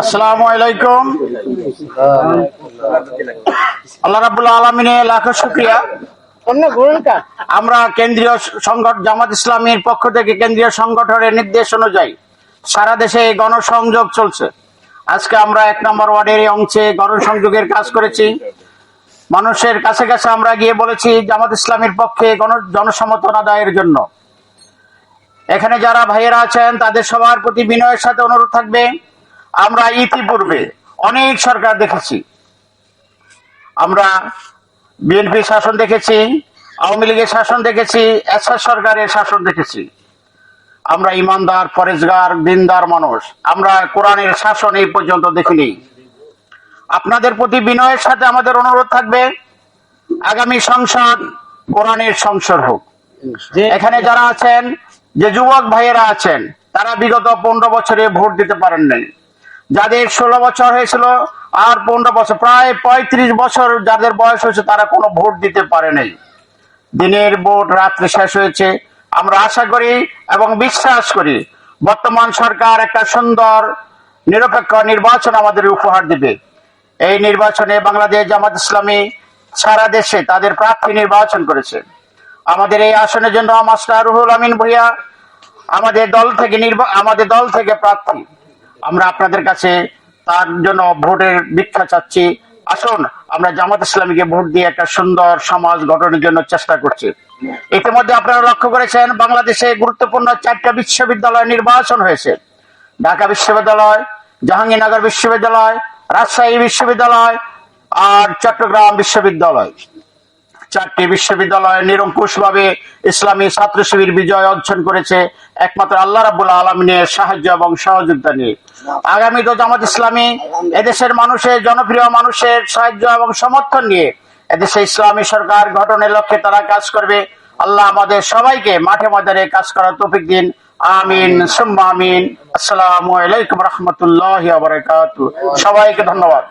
আসসালামু আলাইকুম। আল্লাহ রাবুল্লাহ আলমিনে লাখো শুক্রিয়া। আমরা কেন্দ্রীয় সংগঠন জামাত ইসলামীর পক্ষ থেকে কেন্দ্রীয় সংগঠনের নির্দেশ অনুযায়ী সারা দেশে গণসংযোগ চলছে। আজকে আমরা এক নম্বর ওয়ার্ডের অংশে গণসংযোগের কাজ করেছি। মানুষের কাছে কাছে আমরা গিয়ে বলেছি জামাত ইসলামীর পক্ষে গণ জনসমর্থন আদায়ের জন্য। এখানে যারা ভাইয়েরা আছেন তাদের সবার প্রতি বিনয়ের সাথে অনুরোধ থাকবে। আমরা ইতিপূর্বে অনেক সরকার দেখেছি। আমরা বিএনপি শাসন দেখেছি আওয়ামী লীগের শাসন দেখেছি এসআর সরকারের শাসন দেখেছি। আমরা ইমানদার ফরেজগার দিনদার মানুষ। আমরা কোরআনের শাসন এই পর্যন্ত দেখিনি। আপনাদের প্রতি বিনয়ের সাথে আমাদের অনুরোধ থাকবে আগামী সংসদ কোরআনের সংসদ হোক। এখানে যারা আছেন যে যুবক ভাইয়েরা আছেন তারা বিগত পনেরো বছরে ভোট দিতে পারেন নাই। যাদের ষোলো বছর হয়েছিল আর পনেরো বছর, প্রায় পঁয়ত্রিশ বছর যাদের বয়স হয়েছে তারা কোনো ভোট দিতে পারে নাই। দিনের ভোট রাত্রে শেষ হয়েছে। আমরা আশা করি এবং বিশ্বাস করি বর্তমান সরকার একটা সুন্দর, নিরপেক্ষ নির্বাচন আমাদের উপহার দিবে। এই নির্বাচনে বাংলাদেশ জামাত ইসলামী সারা দেশে তাদের প্রার্থী নির্বাচন করেছে। আমাদের এই আসনের জন্য মাস্টার রুহুল আমিন ভুইয়া আমাদের দল থেকে নির্বা আমাদের দল থেকে প্রার্থী। আমরা আপনাদের কাছে তার জন্য ভোটের ভিক্ষা চাচ্ছি। আসুন, আমরা জামাত ইসলামীকে ভোট দিয়ে একটা সুন্দর সমাজ গঠনের জন্য চেষ্টা করছি। ইতিমধ্যে আপনারা লক্ষ্য করেছেন, বাংলাদেশে গুরুত্বপূর্ণ চারটা বিশ্ববিদ্যালয় নির্বাচন হয়েছে। ঢাকা বিশ্ববিদ্যালয়, জাহাঙ্গীরনগর বিশ্ববিদ্যালয়, রাজশাহী বিশ্ববিদ্যালয় আর চট্টগ্রাম বিশ্ববিদ্যালয়। চারটি বিশ্ববিদ্যালয় নিরঙ্কুশ ভাবে ইসলামী ছাত্র শিবির বিজয় অর্জন করেছে একমাত্র আল্লাহ রাবুল আলমিনের সাহায্য এবং সহযোগিতা নিয়ে। আগামী তো জামাত ইসলামী এদেশের মানুষের জনপ্রিয় মানুষের সাহায্য এবং সমর্থন নিয়ে এদেশে ইসলামী সরকার গঠনের লক্ষ্যে তারা কাজ করবে। আল্লাহ আমাদের সবাইকে মাঠে ময়দানে কাজ করার তৌফিক দিন। আমিন, সুম্মা আমিন। আসসালামু আলাইকুম রহমতুল্লাহ সবাইকে ধন্যবাদ।